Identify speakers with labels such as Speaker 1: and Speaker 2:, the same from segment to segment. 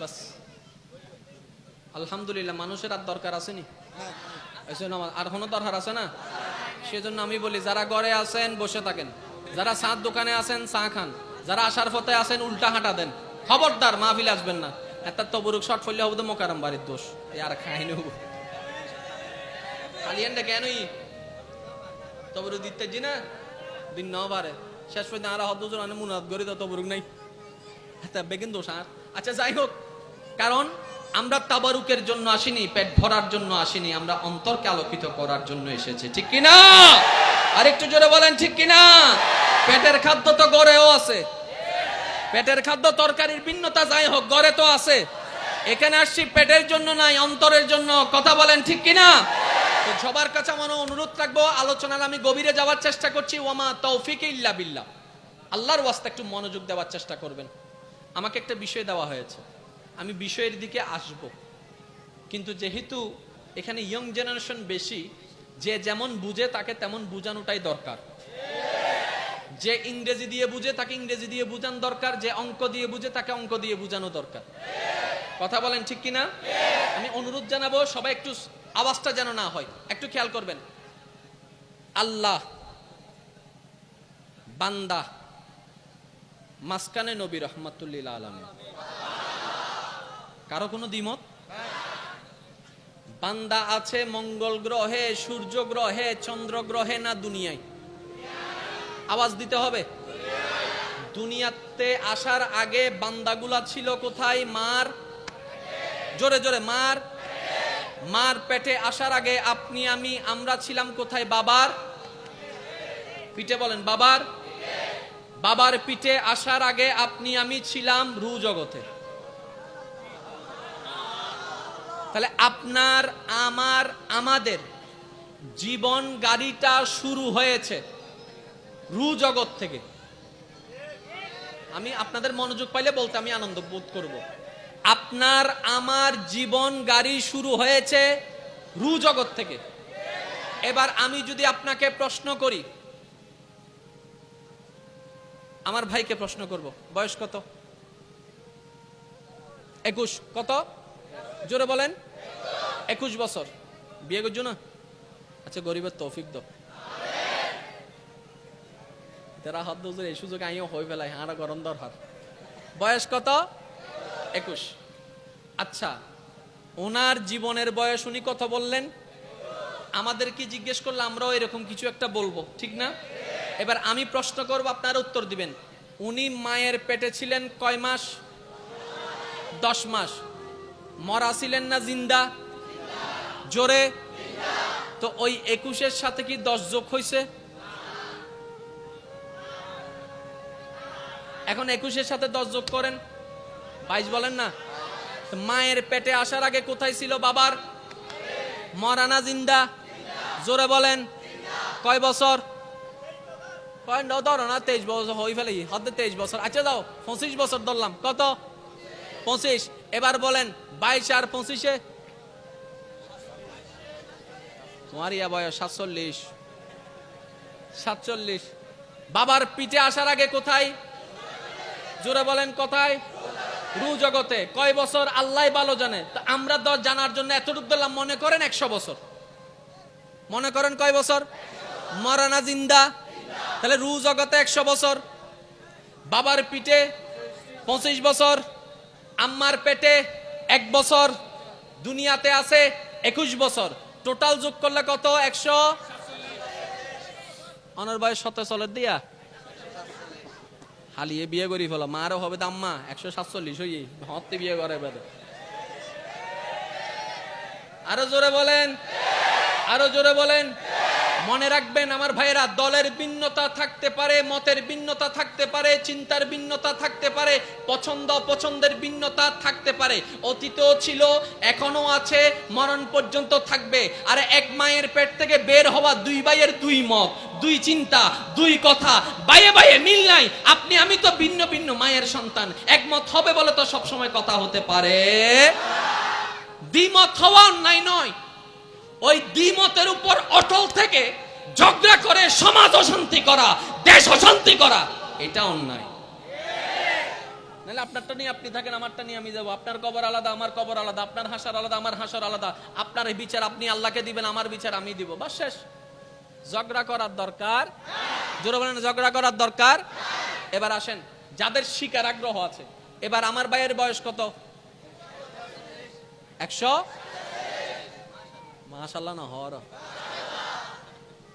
Speaker 1: বাস। আলহামদুলিল্লাহ, মানুষের আর দরকার আসেনি। আর কোনো দরকার আছে না? সেজন্য আমি বলি, যারা ঘরে আছেন, বসে থাকেন। যারা সাত দোকানে আছেন, চা খান। যারা আসার পথে আছেন, উল্টা হাঁটা দেন। খবরদার, মাহফিল আসবেন না। একটা তবরুক শর্ট ফলে হব তো মোকারম বাড়ির দোষ। আর খাই নেব খালিয়ানটা কেনই? তবরুক দিতে জি না? দিন ন বারে শেষ পর্যন্ত আর হদ দুজন আনে মুনাদ করি, তো তবরুক নাই। বেগিন দোষ আর। আচ্ছা যাই হোক কারণ আমরা তাবারুকের জন্য আসিনি, পেট ভরার জন্য আসিনি, আমরা অন্তরকে আলোকিত করার জন্য এসেছি। ঠিক কিনা? আর একটু জোরে বলেন, ঠিক কিনা? পেটের খাদ্য তো গড়েও আছে। পেটের খাদ্য তরকারির ভিন্নতা যাই হোক, গড়ে তো আছে। এখানে আসছি, পেটের জন্য নাই, অন্তরের জন্য। কথা বলেন, ঠিক কিনা? তো সবার কাছে আমার অনুরোধ রাখব, আলোচনার আমি গভীরে যাওয়ার চেষ্টা করছি, ওয়ামা তৌফিক ইল্লা বিল্লাহ। আল্লাহর ওয়াস্তে একটু মনোযোগ দেওয়ার চেষ্টা করবেন। আমাকে একটা বিষয় দেওয়া হয়েছে। আমি বিষয়ের দিকে আসব। কিন্তু যেহেতু এখানে ইয়ং জেনারেশন বেশি, যে যেমন বুঝে তাকে তেমন বুঝানোটাই দরকার। যে ইংরেজি দিয়ে বুঝে তাকে ইংরেজি দিয়ে বুঝানো দরকার, যে অঙ্ক দিয়ে বুঝে তাকে অঙ্ক দিয়ে বুঝানো দরকার। কথা বলেন ঠিক কিনা? আমি অনুরোধ জানাব, সবাই একটু আওয়াজটা যেন না হয়। একটু খেয়াল করবেন। আল্লাহ, বান্দা মাসকানে নবী রহমাতুল্লিল আলম কারও কোনো দ্বিমত? বান্দা আছে মঙ্গল গ্রহে, সূর্য গ্রহে, চন্দ্র গ্রহে না দুনিয়ায়? আওয়াজ দিতে হবে। দুনিয়াতে আসার আগে বান্দাগুলা ছিল কোথায়? মার? জোরে জোরে, মার। মার পেটে আসার আগে আপনি, আমি, আমরা ছিলাম কোথায়? বাবার? পিঠে বলেন, বাবার? বাবার পিঠে আসার আগে আপনি, আমি ছিলাম রু জগতে। তাহলে আপনার, আমার, আমাদের জীবন গাড়িটা শুরু হয়েছে রু জগৎ থেকে। আমি আপনাদের মনোযোগ পাইলে বলতে আমি আনন্দ বোধ করব। আপনার, আমার জীবন গাড়ি শুরু হয়েছে রু জগৎ থেকে। এবার আমি যদি আপনাকে প্রশ্ন করি, আমার ভাইকে প্রশ্ন করব। বয়স কত? একুশ। কত? জোরে বলেন। একুশ বছর। বিয়ে করছ না? আচ্ছা গরিবের তৌফিক দাও। যারা হাত দোজের এই সুযোগ আইও হয়ে ফেলায় হাঁড়া গরম দরকার। বয়স কত? একুশ। আচ্ছা ওনার জীবনের বয়স উনি কত বললেন? আমাদের কি জিজ্ঞেস করলে আমরাও এরকম কিছু একটা বলব, ঠিক না? এবার আমি প্রশ্ন করব, আপনারা উত্তর দিবেন। উনি মায়ের পেটে ছিলেন কয় মাস? দশ মাস। মরা ছিলেন না, জিন্দা? জোরে? তো ওই একুশের সাথে কি দশ যোগ হয়েছে এখন একুশের সাথে দশ যোগ করেন। বাইশ বলেন না? মায়ের পেটে আসার আগে কোথায় ছিল বাবার? মরানা জিন্দা? জোরে বলেন। কয় বছর? কয় ধরো না, তেইশ বছর হয়ে ফেলে। হতে তেইশ বছর। আচ্ছা দাও পঁচিশ বছর ধরলাম। কত? পঁচিশ। এবার বলেন, বাইশ আর পঁচিশে? তোমার ইয়া বয়স সাতচল্লিশ। সাতচল্লিশ। বাবার পিঠে আসার আগে কোথায়? জোরে বলেন, কোথায়? রু জগতে। কয় বছর? আল্লাহ ভালো জানে। তো আমরা দশ জানার জন্য এতটুকু দিলাম, মনে করেন একশো বছর? মনে করেন কয় বছর? মরানা জিন্দা? তাহলে রু জগতে একশো বছর। বাবার পিঠে পঁচিশ বছর। আম্মার পেটে এক বছর, দুনিয়াতে আছে একুশ বছর। টোটাল যোগ করলে কত? একশো? অনর বয়স শত চলের দিয়া। হালিয়ে বিয়ে করি ফেলো। মারও হবে দাম্মা একশো সাতচল্লিশ হই হতে বিয়ে করে বেদে। আরও জোরে বলেন। আরও জোরে বলেন। মনে রাখবেন, আমার ভাইয়েরা, দলের ভিন্নতা থাকতে পারে, মতের ভিন্নতা থাকতে পারে, চিন্তার ভিন্নতা থাকতে পারে, পছন্দ পছন্দের ভিন্নতা থাকতে পারে। অতীতও ছিল এখনও আছে, মরণ পর্যন্ত থাকবে। আর এক মায়ের পেট থেকে বের হওয়া দুই ভাইয়ের দুই মত, দুই চিন্তা, দুই কথা বাইয়ে বাইয়ে মিল নাই। আপনি, আমি তো ভিন্ন ভিন্ন মায়ের সন্তান। একমত হবে বলে তো সবসময় কথা হতে পারে। দ্বিমত হওয়া অন্যায় নয়। ওই দ্বিমতের উপর অটল থেকে ঝগড়া করে সমাজ অশান্তি করা, দেশ অশান্তি করা, এটা অন্যায়। নাহলে আপনারটা নিয়ে আপনি থাকেন, আমারটা নিয়ে আমি যাব। আপনার কবর আলাদা, আমার কবর আলাদা, আপনার হাসার আলাদা, আমার হাসার আলাদা। আপনার বিচার আপনি আল্লাহকে দিবেন, আমার বিচার আমি দিব। বাস শেষ। ঝগড়া করার দরকার। জোরে বলেন, ঝগড়া করার দরকার। এবার আসেন, যাদের শিকার আগ্রহ আছে, এবার আমার ভাইয়ের বয়স কত? একশো মাশাল্লাহ না হর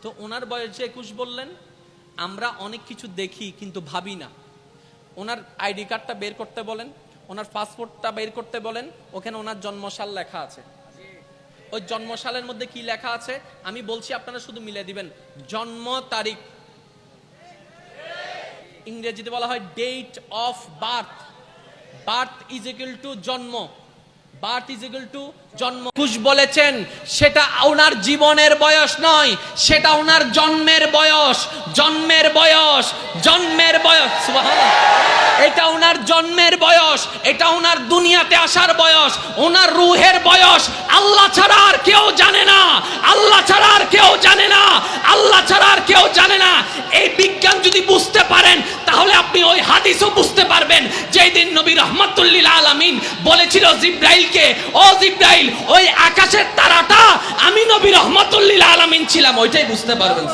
Speaker 1: তো ওনার বয়স যে একুশ বললেন, আমরা অনেক কিছু দেখি কিন্তু ভাবি না। ওনার আইডি কার্ডটা বের করতে বলেন, ওনার পাসপোর্টটা বের করতে বলেন, ওখানে ওনার জন্মসাল লেখা আছে। ওই জন্মসালের মধ্যে কি লেখা আছে? আমি বলছি আপনারা শুধু মিলে দিবেন, জন্ম তারিখ। ইংরেজিতে বলা হয় date of birth birth is equal to জন্ম। বার্থ ইজ ইকুয়াল টু জন্ম কুশ বলেছেন, সেটা ওনার জীবনের বয়স নয়, সেটা ওনার জন্মের বয়স জন্মের বয়স জন্মের বয়স এটা ওনার জন্মের বয়স, এটা ওনার দুনিয়াতে আসার বয়স, ওনার রুহের বয়স, আল্লাহ ছাড়া আর কেউ জানে না, আল্লাহ ছাড়া আর কেউ জানে না, আল্লাহ ছাড়া আর কেউ জানে না। এই বিজ্ঞান যদি বুঝতে পারেন, তাহলে আপনি ওই হাদিসও বুঝতে পারবেন যেই দিন নবী রহমতুল্লিল আলামিন বলেছিল জিব্রাইলকে, ও জিব্রাইল ওই আকাশের তারাটা আমি নবী রহমতুল্লিল আলামিন ছিলাম, ওইটাই বুঝতে পারবেন।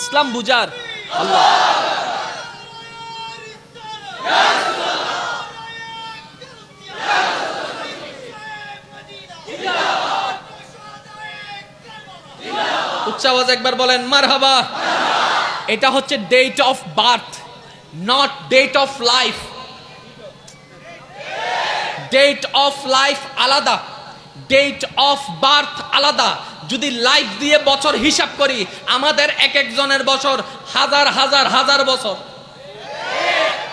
Speaker 1: ইসলাম বুজার আল্লাহ। উচ্চ একবার বলেন, মারহাবা। এটা হচ্ছে date of birth not date of life date of life আলাদা। ডেট অফ বার্থ আলাদা। যদি লাইফ দিয়ে বছর হিসাব করি, আমাদের এক একজনের বছর হাজার হাজার হাজার বছর।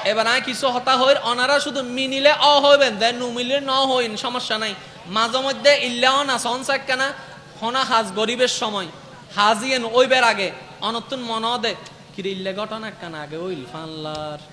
Speaker 1: এবার আর কিছু হতা হইর, অনারা শুধু মিনিলে অ হইবেন, দেন নুমিলে ন হইন, সমস্যা নাই। মাঝে মধ্যে ইল্লাও না সনসাক কেনা, হনা হাজ গরিবের সময়। হাজিয়েন ওইবের আগে। অনতুন মন দে। কিরে ইল্লে ঘটনা কেন আগে? ওইল ফানলার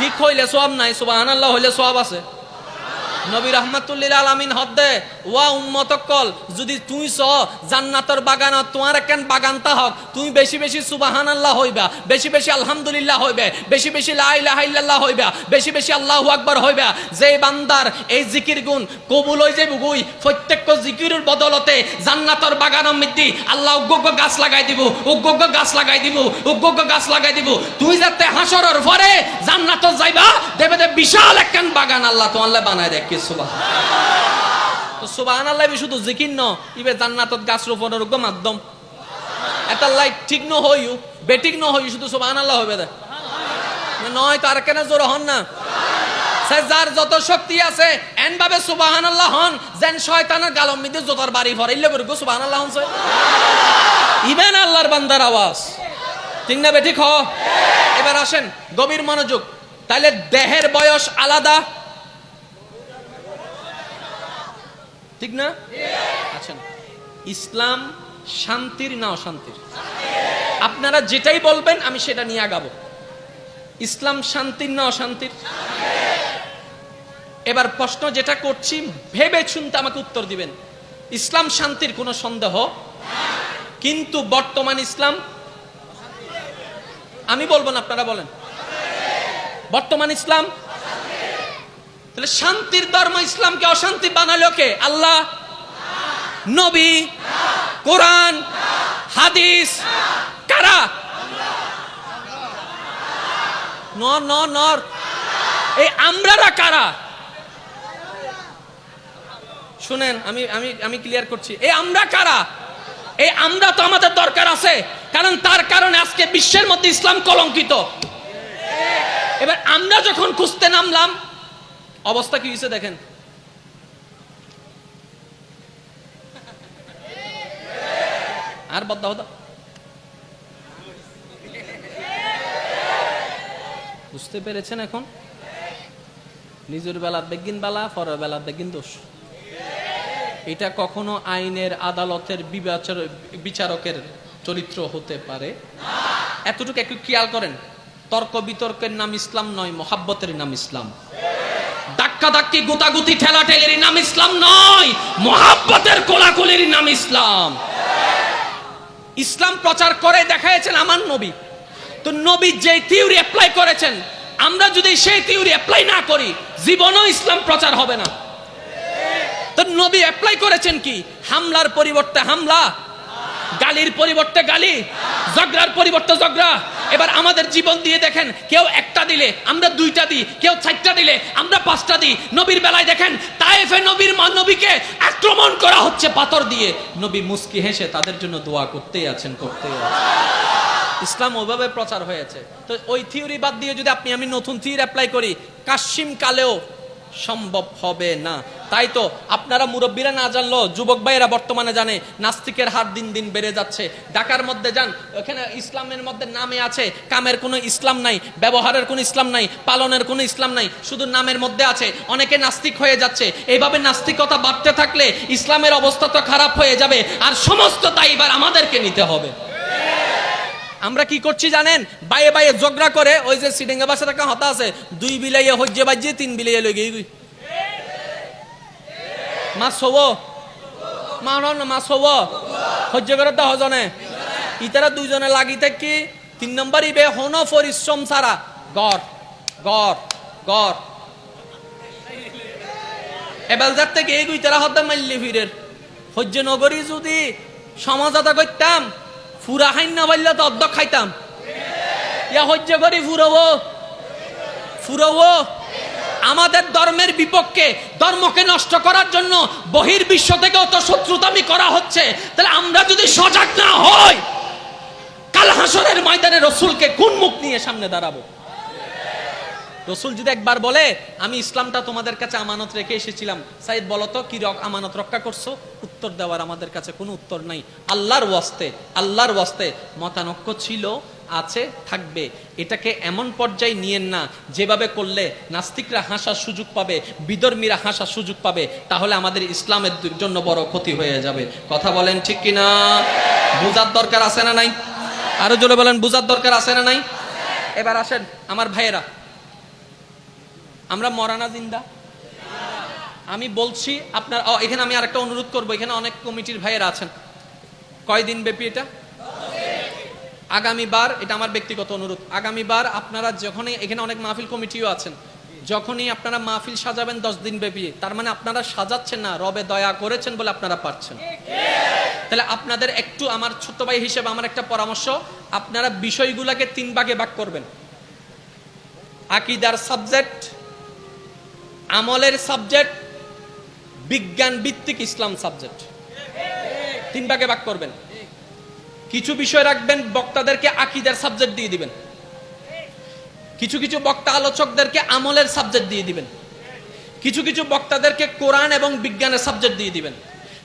Speaker 1: ঠিক হইলে সব নাই সুবাহান আল্লাহ হইলে সব আছে। নবী রহমাতুল্লিল আলামিন হদ্দে, ওয়া উম্মত কল যদি তুই স জান্নাতর বাগান তোমার একখান বাগানতা হক, তুমি বেশি বেশি সুবাহান আল্লাহ হইবা, বেশি বেশি আলহামদুলিল্লাহ হইবে, বেশি বেশি লা হইবা, বেশি বেশি আল্লাহু আকবার হইবা, যে বান্দার এই জিকির গুণ কবুল হই যাইব গুই, প্রত্যেক জিকিরের বদলতে জান্নাতর বাগানের মধ্যে আল্লাহ উগ্গ গাছ লাগাই দিব উগ্গ গাছ লাগাই দিব উগ্গ গাছ লাগাই দিব। তুই যাতে হাসরের পরে জান্নাত যাইবা দে বিশাল একখান বাগান আল্লাহ তোমাল্লা বানায় দেখ সুবাহ তো সুবাহান আল্লাহ শুধু জিকির ন, ইবে জান্নাতত গাছ রোপণের মাধ্যম। এটা লাইট ঠিক ন হইও বেটিক ন হই শুধু সুবাহান আল্লাহ হবে দে। নয় তার কেন জোর হন না? যার যত শক্তি আছে এন ভাবে সুবাহান আল্লাহ হন, যেন শয়তানের গালম মিদে জোতার বাড়ি ভরে ইল্লে করে সুবাহান আল্লাহ হন ইবেন আল্লাহর বান্দার আওয়াজ। ঠিক না বেঠিক হ? এবার আসেন, গভীর মনোযোগ। তাহলে দেহের বয়স আলাদা? ঠিক না? আচ্ছা ইসলাম শান্তির না অশান্তির? আপনারা যেটাই বলবেন, আমি সেটা নিয়ে আগাবো। ইসলাম শান্তির না অশান্তির? এবার প্রশ্ন যেটা করছি ভেবে শুনতে আমাকে উত্তর দিবেন। ইসলাম শান্তির কোনো সন্দেহ? কিন্তু বর্তমান ইসলাম, আমি বলব না, আপনারা বলেন। বর্তমান ইসলাম? তাহলে শান্তির ধর্ম ইসলামকে অশান্তি বানালো কে? আল্লাহ? নবী? কোরআন? হাদিস? কারা? নর নর নর। এই আমরারা কারা? শুনেন, আমি আমি আমি ক্লিয়ার করছি। এই আমরা কারা? এই আমরা তো আমাদের দরকার আছে। কারণ তার কারণে আজকে বিশ্বের মধ্যে ইসলাম কলঙ্কিত। এবার আমরা যখন খুঁজতে নামলাম, অবস্থা কি হয়েছে দেখেন? আর হদা বুঝতে পেরেছেন এখন? নিজের বেলা বেগিন বেলা, পরের বেলা বেগিন দোষ। এটা কখনো আইনের আদালতের বিচারকের চরিত্র হতে পারে। এতটুকু একটু খেয়াল করেন। তর্ক বিতর্কের নাম ইসলাম নয়, মহাব্বতের নাম ইসলাম। ধাক্কা ধাক্কি গুতাগুতি ঠেলা ঠেলের নাম ইসলাম নয়, মহাব্বতের কোলাকুলির নাম ইসলাম। ইসলাম প্রচার করে দেখাইছেন আমার নবী। তো নবী যে থিওরি অ্যাপ্লাই করেছেন, আমরা যদি সেই থিওরি অ্যাপ্লাই না করি, জীবনও ইসলাম প্রচার হবে না। তো নবী অ্যাপ্লাই করেছেন কি? হামলার পরিবর্তে হামলা গালির পরিবর্তে গালি, ঝগড়ার পরিবর্তে ঝগড়া। এবার আমাদের জীবন দিয়ে দেখেন, কেউ একটা দিলে আমরা দুইটা দিই, কেউ চারটা দিলে আমরা পাঁচটা দিই। নবীর বেলায় দেখেন তাইফে নবীর নবীকে আক্রমণ করা হচ্ছে পাথর দিয়ে। নবী মুস্কি হেসে তাদের জন্য দোয়া করতেই আছেন করতেই আছেন। ইসলাম ওইভাবে প্রচার হয়েছে। তো ওই থিওরি বাদ দিয়ে যদি আপনি, আমি নতুন থিওরি অ্যাপ্লাই করি কাশিম কালেও সম্ভব হবে না। তাই তো আপনারা মুরব্বীরা না জানলো, যুবক ভাইয়েরা বর্তমানে জানে, নাস্তিকের হার দিন দিন বেড়ে যাচ্ছে। ঢাকার মধ্যে যান, ওখানে ইসলামের মধ্যে নামে আছে, কামের কোনো ইসলাম নাই, ব্যবহারের কোনো ইসলাম নাই, পালনের কোনো ইসলাম নাই, শুধু নামের মধ্যে আছে। অনেকে নাস্তিক হয়ে যাচ্ছে। এইভাবে নাস্তিকতা বাড়তে থাকলে ইসলামের অবস্থা তো খারাপ হয়ে যাবে, আর সমস্ত দায়ীবার আমাদেরকে নিতে হবে। আমরা কি করছি জানেন? বাইয়ে বাইয়ে ঝগড়া করে, ওই যে সিডেঙ্গা বাসার একটা হতা আছে, দুই বিলাইয়ে হজ্জে বাজিয়ে, তিন বিলাইয়ে লই গিয়ে মাছ হব মানন না মাছ হব সহ্য করে তো হজনে। ইতারা দুইজনে লাগি থাকি, তিন নম্বর ইবে হন পরিশ্রম ছাড়া গড় গড় গড়। এবার যার থেকে এই গুইতারা হদ্দা মাল্লি ফিরের। সহ্য নগরী যদি সমাজতা করতাম, ফুরা খাইন না পারলে তো অর্ধ খাইতাম। ইয়া সহ্য করি ফুরবো। ফুরবো। আমাদের ধর্মের বিপক্ষে ধর্মকে নষ্ট করার জন্য বহির বিশ্ব থেকেও তো শত্রুতামি করা হচ্ছে। তাহলে আমরা যদি সজাগ না হই, কাল হাসরের ময়দানে রসুলকে কোন মুখ নিয়ে সামনে দাঁড়াবো? রসুল যদি একবার বলে, আমি ইসলামটা তোমাদের কাছে আমানত রেখে এসেছিলাম। সাইদ, বলো তো, কি আমানত রক্ষা করছ? উত্তর দেওয়ার আমাদের কাছে কোনো উত্তর নাই। আল্লাহর ওয়াস্তে আল্লাহর ওয়াস্তে মতানক্য ছিল আছে, থাকবে। এটাকে এমন পর্যায়ে নিয়েন না, যেভাবে করলে নাস্তিকরা হাসার সুযোগ পাবে, বিধর্মীরা হাসার সুযোগ পাবে, তাহলে আমাদের ইসলামের জন্য বড় ক্ষতি হয়ে যাবে। কথা বলেন ঠিক কিনা? বুঝার দরকার আছে না নাই? আরও জোরে বলেন, বুঝার দরকার আছে না নাই? এবার আসেন, আমার ভাইয়েরা। আমরা মরানা জিন্দা? আমি বলছি আপনার এখানে আমি আরেকটা অনুরোধ করব, এখানে অনেক কমিটির ভাইয়েরা আছেন। কয়দিন ব্যাপী এটা? আগামীবার, এটা আমার ব্যক্তিগত অনুরোধ, আগামীবার আপনারা যখনই, এখানে অনেক মাহফিল কমিটিও আছেন, যখনই আপনারা মাহফিল সাজাবেন দশ দিন ব্যাপী, তার মানে আপনারা সাজাচ্ছেন না, রবে দয়া করেছেন বলে আপনারা পারছেন। তাহলে আপনাদের একটু আমার ছোট্ট ভাই হিসেবে আমার একটা পরামর্শ, আপনারা বিষয়গুলোকে তিন ভাগে ভাগ করবেন। আকিদার সাবজেক্ট, আমলের সাবজেক্ট বিজ্ঞান ভিত্তিক ইসলাম সাবজেক্ট। তিন ভাগে ভাগ করবেন। কিছু বিষয় রাখবেন, বক্তাদেরকে আকিদার সাবজেক্ট দিয়ে দিবেন। কিছু কিছু বক্তা আলোচকদেরকে আমলের সাবজেক্ট দিয়ে দিবেন। কিছু কিছু বক্তাদেরকে কোরআন এবং বিজ্ঞানের সাবজেক্ট দিয়ে দিবেন।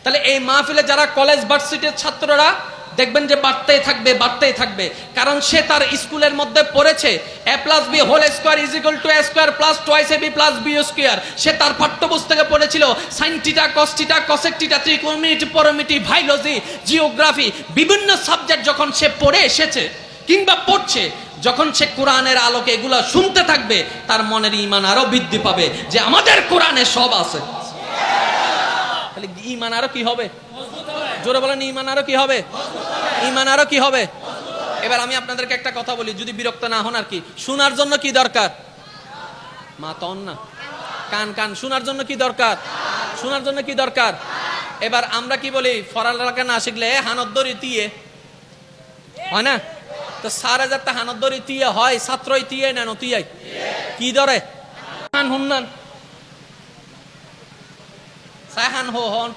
Speaker 1: তাহলে এই মাহফিলে যারা কলেজ ভার্সিটির ছাত্ররা দেখবেন যে বাড়তেই থাকবে বাড়তেই থাকবে। কারণ সে তার স্কুলের মধ্যে পড়েছে। A plus B whole square is equal to A square plus twice A B plus B square সে তার পাঠ্যপুস্তকে পড়েছিল সাইনটিটা কস্টিটা কসেকটিটা ত্রিকোণমিতি, পরমিতি, ভাইলজি, জিওগ্রাফি, বিভিন্ন সাবজেক্ট যখন সে পড়ে এসেছে কিংবা পড়ছে, যখন সে কোরআনের আলোকে এগুলো শুনতে থাকবে, তার মনের ইমান আরও বৃদ্ধি পাবে যে আমাদের কোরআনে সব আছে। তাহলে ইমান আরও কি হবে? জোরে বলেন ইমান আরও কি হবে? ইমান আরও কি হবে? এবার আমি আপনাদেরকে একটা কথা বলি, যদি বিরক্ত না হন আর কি। শোনার জন্য কি দরকার? মা তন না। কান কান, শোনার জন্য কি দরকার? শোনার জন্য কি দরকার? এবার আমরা কি বলি ফরাল এলাকা না শিখলে হানদ্দরি তিয়ে। হয় না? তো সার হাজার তা হানদ্দরি তিয়ে হয় ছাত্রই তিয়ে নেন তিয়াই কি ধরে হান হুন্নান সাহান হো হন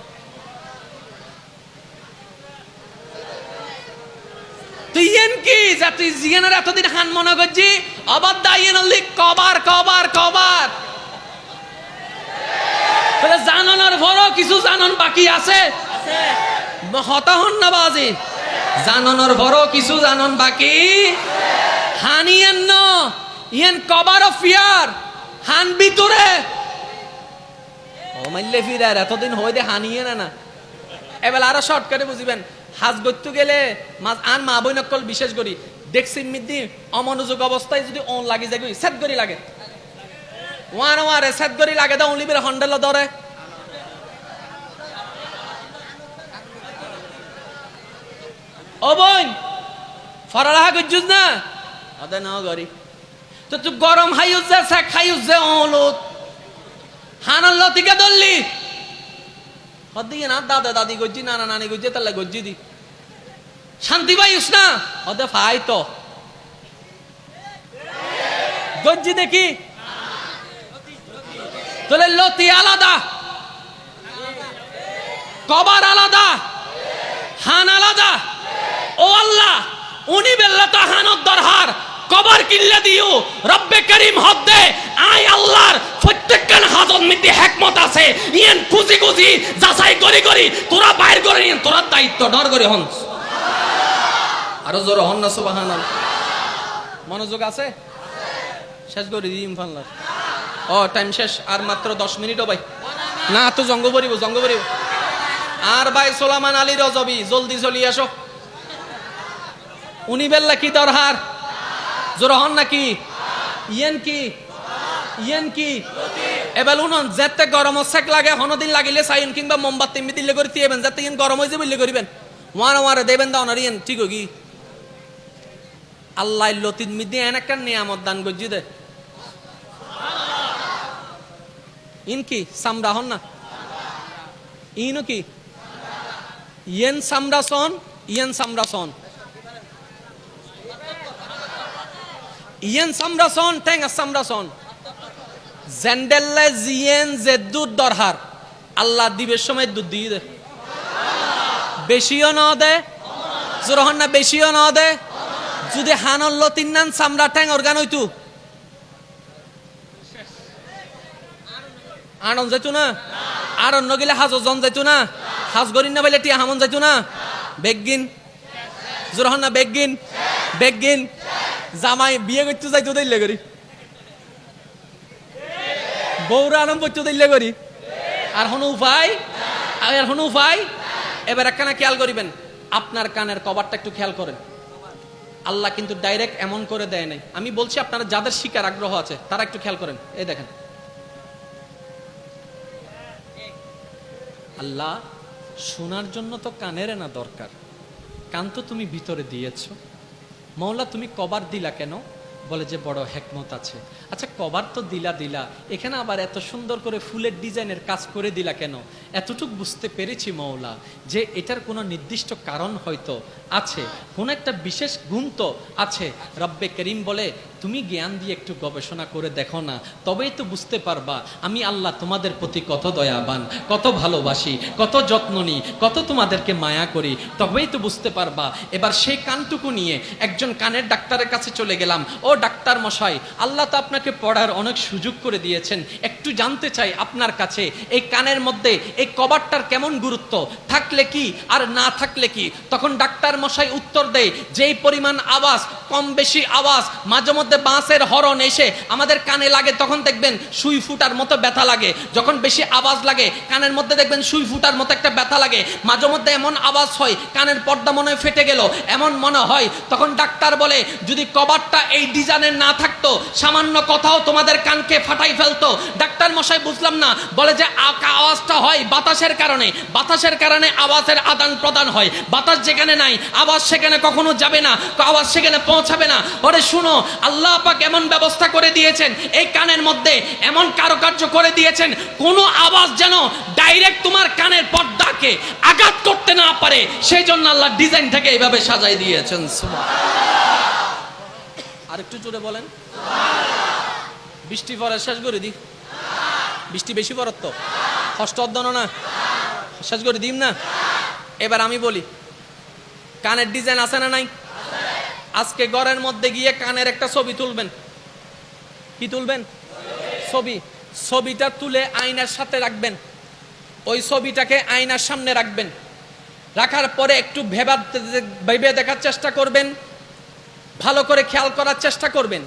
Speaker 1: তুই ইয়েন কি যা তুই জিয়ানের এতদিন হান মনে করছি আবার দাইয়েন লিখ কবার কবার কবার তাহলে জানানোর কিছু জানন বাকি আছে হতাহন না বাজি জানানোর ভরও কিছু জানন বাকি হানিয়েন ন ইয়েন কবার অফ ফিয়ার হান ভিতরে মাইলে ফিরে আর এতদিন হয়ে দে হানিয়ে না না। এবার আরও শর্টকাটে বুঝিবেন, হাজ করতে গেলে আন মা বই নকল বিশেষ করি, দেখছি মিদ্দি অমনোযোগ অবস্থায় যদি অন লাগি যায় সেট করি লাগে। ওয়ান ওয়ারে সেট করি লাগে, দা অনলি হন্ডেল ধরে। ও বোন ফরালাহা করছিস না? আদে না গরি তো তুই গরম হাইউজ যা সে খাইউজ যে অলত হানাল লতিকে ধরলি। হদিকে না, দাদা, দাদি গজ্জি, নানা, নানি গজ্জি তাহলে গজ্জি দি। শান্তি পাইস না? হদে ফাই তো। গজ্জি দেখি। তোলে লতি আলাদা। কবার আলাদা। হান আলাদা। ও আল্লাহ, উনি বেল্লা তো হানত দরহার। কবার কিল্লা দিও। রব্বে করিম হক দে। আই আল্লাহর প্রত্যেকখান হাজত মিতি হেকমত আছে। ইয়েন খুঁজি খুঁজি, যাচাই করি করি, তোরা বাইর করে নিন তোরা দায়িত্ব, ডর করে হন। আরও জোর হন না সুবাহান মনোযোগ আছে? শেষ করে দিই ইমফাল্লার ও টাইম শেষ। আর মাত্র দশ মিনিটও ভাই। না, তো জঙ্গ পরিব জঙ্গ পরিব আর ভাই, সোলামান আলী রজবি জলদি চলি আসো। উনি বেল্লা কি দরহার? জোর হন নাকি? ইয়েন কি? ইয়েন কি? এবার উনন যেতে গরম সেক লাগে, হনদিন লাগিলে সাইন কিংবা মোমবাতি মি দিলে করে তিয়েবেন যাতে ইন গরম হয়ে যাবে করিবেন। ওয়ান ওয়ারে দেবেন দাও না ইয়েন, ঠিক কি আল্লাহ লতিন মি দিয়ে একটা নিয়ামত দান গজি দে। ইন কি? সামরা হন না? ইনও কি? ইয়েন সামরা সন, ইয়েন সামরা ইয়েন সামরাসন টেং সামরাসন। জেন্ডেল্লে জিয়েন যে দুধ দরহার, আল্লাহ দিবের সময় দুধ দিয়ে দে। বেশিও ন দে জোরহন না, বেশিও ন দে। যদি হানল্ল তিন্নান সামরা ঠ্যাং অর্গান হইতু। আনন্দ যাইতো না? আর অন্য গেলে হাজ জন যাইতো না? হাজ গরিন না বলে টিয়া হামন যাইতো না? বেগিন জোরহন না বেগিন বেগিন জামাই বিয়ে করতে যাইতো দিল্লে করি। বউরা আরম্ভ করতে দিল্লে করি। আর হন উপায় আর হন উপায় এবার একখানা খেয়াল করিবেন, আপনার কানের কভারটা একটু খেয়াল করেন। আল্লাহ কিন্তু ডাইরেক্ট এমন করে দেয় নাই। আমি বলছি আপনারা যাদের শিকার আগ্রহ আছে, তারা একটু খেয়াল করেন। এই দেখেন। আল্লাহ, শোনার জন্য তো কানের না দরকার। কান তো তুমি ভিতরে দিয়েছ। মৌলা তুমি কবার দিলা কেন? বলে যে বড় হেকমত আছে। আচ্ছা কবার তো দিলা দিলা। এখানে আবার এত সুন্দর করে ফুলের ডিজাইনের কাজ করে দিলা কেন? এতটুক বুঝতে পেরেছি মৌলা যে এটার কোনো নির্দিষ্ট কারণ হয়তো আছে। কোনো একটা বিশেষ গুণ তো আছে। রব্বে করিম বলে, তুমি জ্ঞান দিয়ে একটু গবেষণা করে দেখো না, তবেই তো বুঝতে পারবা, আমি আল্লাহ তোমাদের প্রতি কত দয়াবান, কত ভালোবাসি, কত যত্ন নিই, কত তোমাদেরকে মায়া করি, তবেই তো বুঝতে পারবা। এবার সেই কানটুকু নিয়ে একজন কানের ডাক্তারের কাছে চলে গেলাম। ও ডাক্তার মশাই, আল্লাহ তো আপনাকে পড়ার অনেক সুযোগ করে দিয়েছেন। একটু জানতে চাই আপনার কাছে, এই কানের মধ্যে, এই কভারটার কেমন গুরুত্ব? থাকলে কি আর না থাকলে কি? তখন ডাক্তার মশাই উত্তর দেয়, যেই পরিমাণ আওয়াজ, কম বেশি আওয়াজ, মাঝে মধ্যে বাঁশের হরণ এসে আমাদের কানে লাগে, তখন দেখবেন সুই ফুটার মতো ব্যথা লাগে। যখন বেশি আওয়াজ লাগে, কানের মধ্যে দেখবেন সুই ফুটার মতো একটা ব্যথা লাগে। মাঝে মধ্যে এমন আওয়াজ হয়, কানের পর্দা মনে ফেটে গেল, এমন মনে হয়। তখন ডাক্তার বলে, যদি কভারটা এই ডিজাইনের না থাকতো, সামান্য কথাও তোমাদের কানকে ফাটাই ফেলতো। ডাক্তার মশাই, বুঝলাম না। বলে যে আওয়াজটা হয় বাতাসের কারণে। বাতাসের কারণে আওয়াজের আদান প্রদান হয়। বাতাস যেখানে নাই, আওয়াজ সেখানে কখনো যাবে না। আওয়াজ সেখানে পৌঁছাবে না। ওরে শুনো, আল্লাহ পাক এমন ব্যবস্থা করে দিয়েছেন, এই কানের মধ্যে এমন কারুকার্য করে দিয়েছেন, কোনো আওয়াজ যেন ডাইরেক্ট তোমার কানের পর্দাকে আঘাত করতে না পারে। সেই জন্য আল্লাহ ডিজাইন থেকে এইভাবে সাজাই দিয়েছেন। আর একটু জোরে বলেন। বৃষ্টি পরে শেষ করে দি। বৃষ্টি বেশি পড়ত তো। কষ্ট অধ্যন না। শেষ করে দিম না। এবার আমি বলি, কানের ডিজাইন আছে না নাই? আজকে ঘরের মধ্যে গিয়ে কানের একটা ছবি তুলবেন। কি তুলবেন? ছবি। ছবিটা তুলে আয়নার সাথে রাখবেন। ওই ছবিটাকে আয়নার সামনে রাখবেন। রাখার পরে একটু ভেবা ভেবে দেখার চেষ্টা করবেন। ভালো করে খেয়াল করার চেষ্টা করবেন।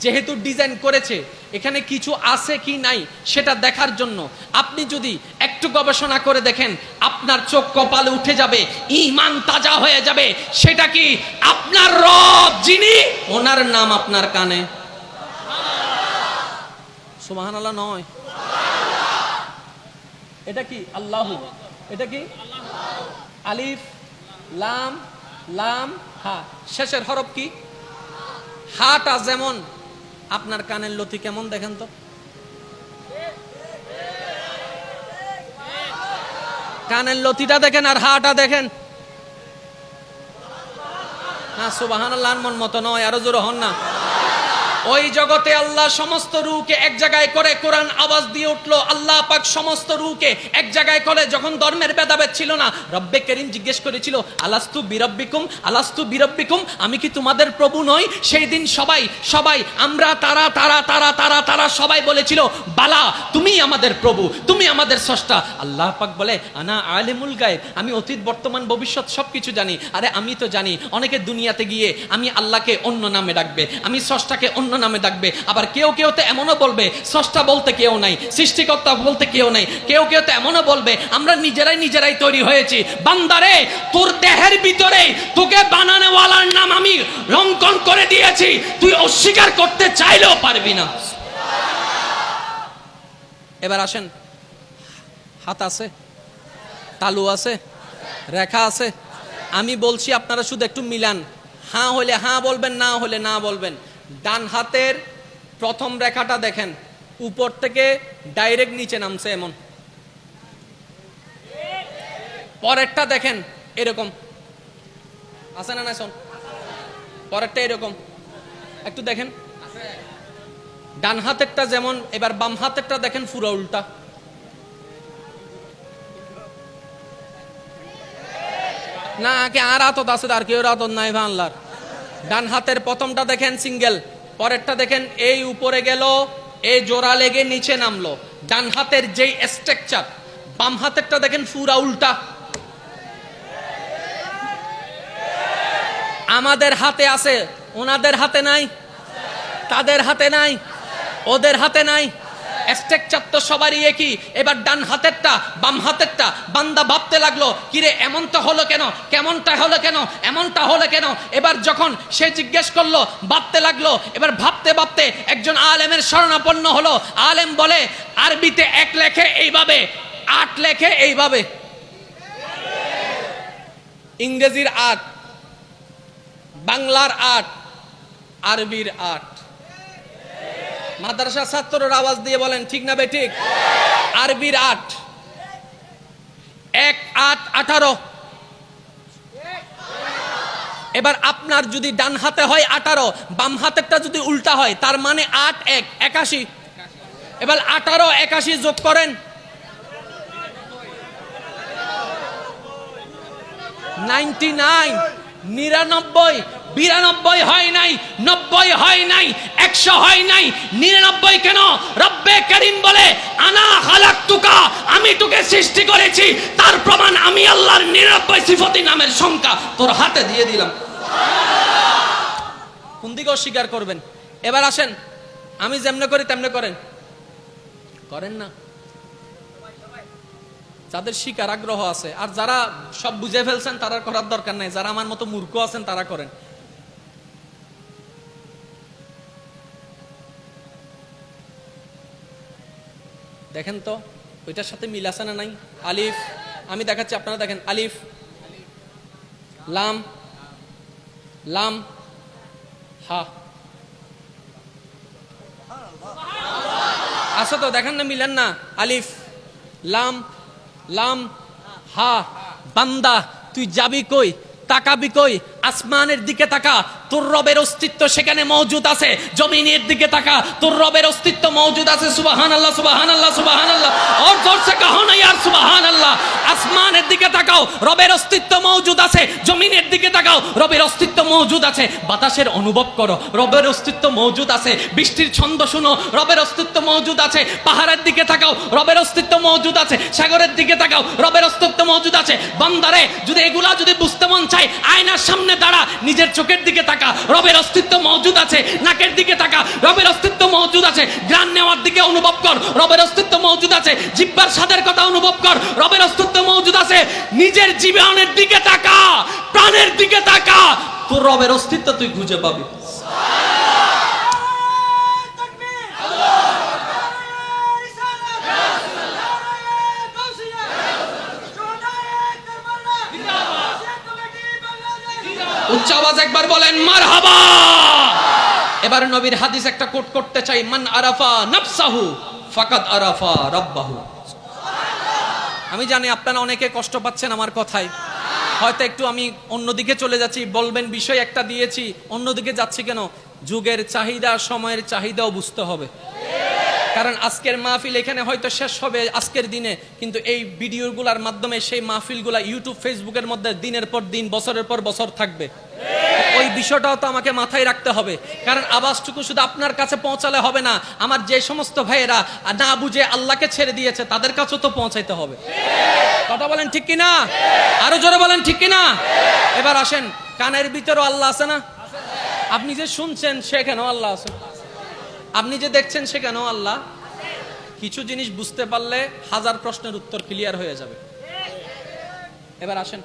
Speaker 1: যেহেতু ডিজাইন করেছে, এখানে কিছু আছে কি নাই সেটা দেখার জন্য। আপনি যদি একটু গবেষণা করে দেখেন, আপনার চোখ কপালে উঠে যাবে ইমান তাজা হয়ে যাবে। সেটা কি আপনার রব, যিনি? ওনার নাম আপনার কানে। আল্লাহ নয়। এটা কি আল্লাহ? এটা কি? আলিফ, লাম লাম, হা। শেষের হরফ কি? হাটা যেমন আপনার কানের লতি কেমন দেখেন তো? কানের লতিটা দেখেন আর হাটা দেখেন। না সুবাহান মন মতো নয়, আরও জোর হন না। ওই জগতে আল্লাহ সমস্ত রুকে এক জায়গায় করে কোরআন আওয়াজ দিয়ে উঠল, আল্লাহ পাক সমস্ত রুকে এক জায়গায় করে। যখন ধর্মের ভেদাভেদ ছিল না, রব্বে করিম জিজ্ঞেস করেছিল, আলাস্তু বিরব্বিকুম? আলাস্তু বিরব্বিকুম? আমি কি তোমাদের প্রভু নই? সেই দিন সবাই সবাই, আমরা তারা তারা তারা তারা তারা সবাই বলেছিল, বালা তুমি আমাদের প্রভু, তুমি আমাদের স্রষ্টা। আল্লাহ পাক বলে, আনা আলেমুল গায়েব, আমি অতীত, বর্তমান, ভবিষ্যৎ সবকিছু জানি, আরে আমি তো জানি, অনেকে দুনিয়াতে গিয়ে আমি আল্লাহকে অন্য নামে ডাকবে, আমি স্রষ্টাকে অন্য নামে ডাকবে। আবার কেউ কেউ তো এমনও বলবে, স্রষ্টা বলতে কেউ নাই, সৃষ্টিকর্তা বলতে কেউ নাই, কেউ কেউ তো এমনও বলবে, আমরা নিজেরাই নিজেরাই তৈরি হয়েছি। বান্দারে, তোর দেহের ভিতরে তোকে বানানোওয়ালার নাম আমি রঙ্কন করে দিয়েছি। তুই অস্বীকার করতে চাইলেও পারবি না। এবার আসেন। হাত আছে, তালু আছে, রেখা আছে। আমি বলছি আপনারা শুধু একটু মিলান। হ্যাঁ হলে হ্যাঁ বলবেন, না হলে না বলবেন। ডান হাতের প্রথম রেখাটা দেখেন, উপর থেকে ডাইরেক্ট নিচে নামছে এমন। পরেরটা দেখেন, এরকম। আছে না না শোন। পরেরটা এরকম। একটু দেখেন। ডান হাতেরটা যেমন, এবার বাম হাতেরটা দেখেন পুরো উল্টা। না কে আর আতত আছে, আর কেউ আতত নাই ভাঙলার ডান হাতের প্রথমটা দেখেন সিঙ্গেল, পরেরটা দেখেন এই উপরে গেল, এই জোড়া লেগে নিচে নামলো। ডান হাতের যেই স্ট্রাকচার বাম হাতেরটা দেখেন পুরা উল্টা। আমাদের হাতে আছে, ওনাদের হাতে নাই, তাদের হাতে নাই, ওদের হাতে নাই। স্ট্রাকচার তো সবারই একই। এবার ডান হাতেরটা, বাম হাতেরটা, বান্দা ভাবতে লাগল, কিরে, এমনটা হলো কেন? কেমনটা হলো কেন? এমনটা হলো কেন? এবার যখন সে জিজ্ঞেস করল, ভাবতে লাগল, এবার ভাবতে ভাবতে একজন আলেমের শরণাপন্ন হলো। আলেম বলে, আরবিতে এক লেখে এইভাবে, আট লেখে এইভাবে। ইংরেজির আট, বাংলার আট, আরবির আট। মাদ্রাসা ছাত্রর আওয়াজ দিয়ে বলেন, ঠিক না বে, ঠিক? আরবির আট। এক, আট, আঠারো। এবার আপনার যদি ডান হাতে হয় আঠারো, বাম হাতেরটা যদি উল্টা হয়, তার মানে আট, এক, একাশি। এবার আঠারো, একাশি যোগ করেন। নাইনটি নাইন, নিরানব্বই বিরানব্বই হয় নাই, নব্বই হয় নাই, একশো হয় নাই, নিরানব্বই কেন? রব্বে করিম বলে, আনা হালাক তুকা আমি তোকে সৃষ্টি করেছি, তার প্রমাণ আমি আল্লাহর নিরানব্বই সিফতি নামের সংখ্যা তোর হাতে দিয়ে দিলাম। কোন দিকে অস্বীকার করবেন? এবার আসেন, আমি যেমনে করি তেমনে করেন। করেন না। যাদের শিকার আগ্রহ আছে, আর যারা সব বুঝে ফেলছেন, তারা করার দরকার নাই, যারা আমার মতো মূর্খ আছেন, তারা করেন। দেখেন তো, ওইটার সাথে মিল আছে না নাই? আলিফ, আমি দেখাচ্ছি, আপনারা দেখেন, আলিফ, লাম লাম, হা। আছে তো, দেখেন না, মিলেন না? আলিফ, লাম লাম, হা। বান্দা, তুই যাবি কই? তাকাবি কই? আসমানের দিকে তাকা, তোর রবের অস্তিত্ব সেখানে মজুদ আছে। জমিনের দিকে তাকা, তোর রবের অস্তিত্ব মজুদ আছে। সুবাহান আল্লাহ সুবাহান আল্লাহ সুবাহান আল্লাহ ওর ধরছে কাহনা ইয়ার সুবাহান আল্লাহ আসমানের দিকে তাকাও, রবের অস্তিত্ব মজুদ আছে। জমিনের দিকে তাকাও, রবের অস্তিত্ব মজুদ আছে। বাতাসের অনুভব করো, রবের অস্তিত্ব মজুদ আছে। বৃষ্টির ছন্দ শুনো, রবের অস্তিত্ব মজুদ আছে। পাহাড়ের দিকে তাকাও, রবের অস্তিত্ব মজুদ আছে। সাগরের দিকে তাকাও, রবের অস্তিত্ব মজুদ আছে। বান্দারে, যদি এগুলা যদি বুঝতে মন চায়, আয়নার সামনে দাঁড়া, নিজের চোখের দিকে তাকা। রবের অস্তিত্ব মজুদ আছে, নাকের দিকে তাকা। রবের অস্তিত্ব মজুদ আছে গ্রান নেওয়ার দিকে অনুভব কর। রবের অস্তিত্ব মজুদ আছে, জিব্বার স্বাদের কথা অনুভব কর। রবের অস্তিত্ব মজুদ আছে, নিজের জীবনের দিকে তাকা, প্রাণের দিকে তাকা। তোর রবের অস্তিত্ব তুই খুঁজে পাবি। উচ্চ আওয়াজ একবার বলেন, মারহাবা! এবার নবীর হাদিস একটা কোট করতে চাই, মান আরাফা নাফসাহু, ফাকাদ আরাফা রাব্বাহু। আমি জানি আপনারা অনেকে কষ্ট পাচ্ছেন আমার কথায়। হয়তো একটু আমি অন্যদিকে চলে যাচ্ছি, বলবেন বিষয় একটা দিয়েছি, অন্যদিকে যাচ্ছি কেন? যুগের চাহিদা, সময়ের চাহিদাও বুঝতে হবে। কারণ আজকের মাহফিল এখানে হয়তো শেষ হবে আজকের দিনে, কিন্তু এই ভিডিওগুলোর মাধ্যমে সেই মাহফিলগুলা ইউটিউব ফেসবুকের মধ্যে দিনের পর দিন, বছরের পর বছর থাকবে। ওই বিষয়টাও তো আমাকে মাথায় রাখতে হবে। কারণ আওয়াজটুকু শুধু আপনার কাছে পৌঁছালে হবে না, আমার যে সমস্ত ভাইয়েরা না বুঝে আল্লাহকে ছেড়ে দিয়েছে, তাদের কাছেও তো পৌঁছাইতে হবে। কথা বলেন ঠিক কিনা? আরও জোরে বলেন ঠিক কিনা? এবার আসেন, কানের ভিতরেও আল্লাহ আছে না? আপনি যে শুনছেন সেখানেও আল্লাহ আছে। আপনি যে দেখছেন সেখানেও আল্লাহ? কিছু জিনিস বুঝতে পারলে হাজার প্রশ্নের উত্তর ক্লিয়ার হয়ে যাবে। এবার আসেন,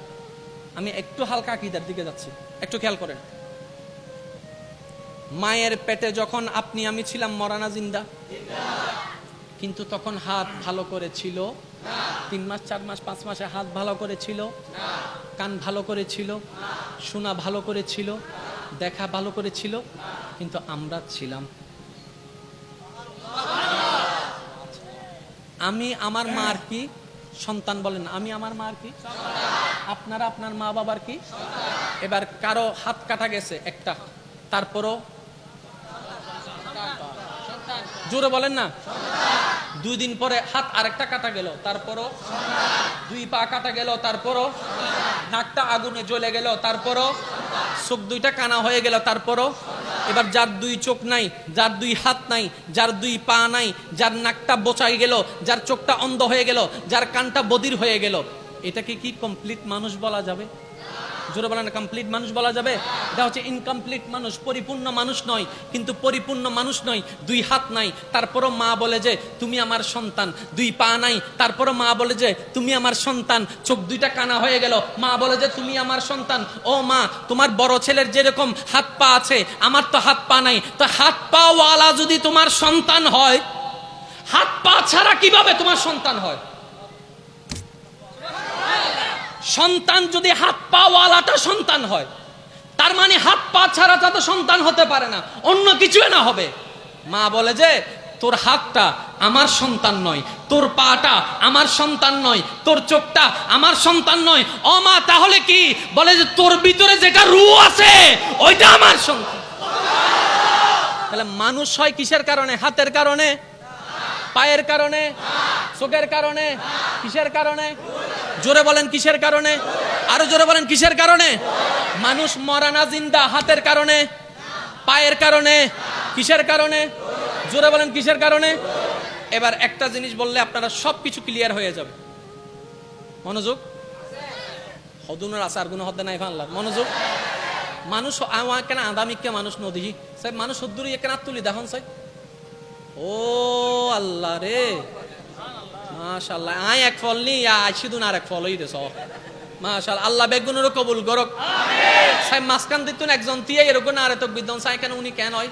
Speaker 1: আমি একটু হালকা আকিদার দিকে যাচ্ছি। একটু খেয়াল করেন। মায়ের পেটে যখন আপনি, আমি ছিলাম মরানা জিন্দা। কিন্তু তখন হাত ভালো করে ছিল। তিন মাস, চার মাস, পাঁচ মাসে হাত ভালো করে ছিল। কান ভালো করে ছিল। শোনা ভালো করে ছিল। দেখা ভালো করে ছিল। কিন্তু আমরা ছিলাম আমি আমার মার কি সন্তান বলেন, আমি আমার মার কি? আপনারা আপনার মা বাবার কি? এবার কারও হাত কাটা গেছে একটা, তারপরও জোরে বলেন না। দুই দিন পরে হাত আরেকটা কাটা গেল, তারপরও দুই পা কাটা গেল, তারপরও নাকটা আগুনে জ্বলে গেল, তারপরও চোখ দুইটা কানা হয়ে গেল, তারপরও এবার যার দুই চোখ নাই, যার দুই হাত নাই, যার দুই পা নাই, যার নাকটা বোচাই গেল, যার চোখটা অন্ধ হয়ে গেল, যার কানটা বদির হয়ে গেল, এটাকে কি কমপ্লিট মানুষ বলা যাবে? জোরে বলেন কমপ্লিট মানুষ বলা যাবে? এটা হচ্ছে ইনকমপ্লিট মানুষ, পরিপূর্ণ মানুষ নয়, কিন্তু পরিপূর্ণ মানুষ নয়, দুই হাত নাই। তারপরও মা বলে যে, তুমি আমার সন্তান। দুই পা নাই, তারপরও মা বলে যে, তুমি আমার সন্তান। চোখ দুইটা কানা হয়ে গেল, মা বলে যে, তুমি আমার সন্তান। ও মা, তোমার বড় ছেলের যেরকম হাত পা আছে, আমার তো হাত পা নাই। তো হাত পা ওয়ালা যদি তোমার সন্তান হয়, হাত পা ছাড়া কীভাবে তোমার সন্তান হয়? সন্তান যদি হাত পা ওয়ালাটা সন্তান হয়, তার মানে হাত পা ছাড়া তা সন্তান হতে পারে না, অন্য কিছু না হবে। মা বলে যে, তোর হাতটা আমার সন্তান নয়, তোর পাটা আমার সন্তান নয়, তোর চোখটা আমার সন্তান নয়। ও মা, তাহলে কি? বলে যে, তোর ভিতরে যেটা রু আছে, ওইটা আমার সন্তান। তাহলে মানুষ হয় কিসের কারণে? হাতের কারণে? পায়ের কারণে? চোখের কারণে? কিসের কারণে? জোরে বলেন কিসের কারণে? আরও জোরে বলেন কিসের কারণে? মানুষ মরানা জিন্দা হাতের কারণে? পায়ের কারণে? কিসের কারণে? জোরে বলেন কিসের কারণে? এবার একটা জিনিস বললে আপনারা সব কিছু ক্লিয়ার হয়ে যাবে। মনোযোগ? হদুনের আচার গুণ হদ্দে নাই ভাল্লা মনোযোগ? মানুষ আওয়া কেন আদামিককে মানুষ নদী? সাহেব, মানুষ হদ্দুরি কেন তুলি দেখুন সাহেব? ও আল্লাহ রে! মাশাল্লাহ আয় এক ফল নি আইসিদুন আর এক ফল হই দেছ মাশাল আল্লাহ বেগুনের কবুল গরক সাই মাসকান দিতুন একজন তিয়া এরকম আর এত বিদ্বান সাই কেন উনি কেন হয়?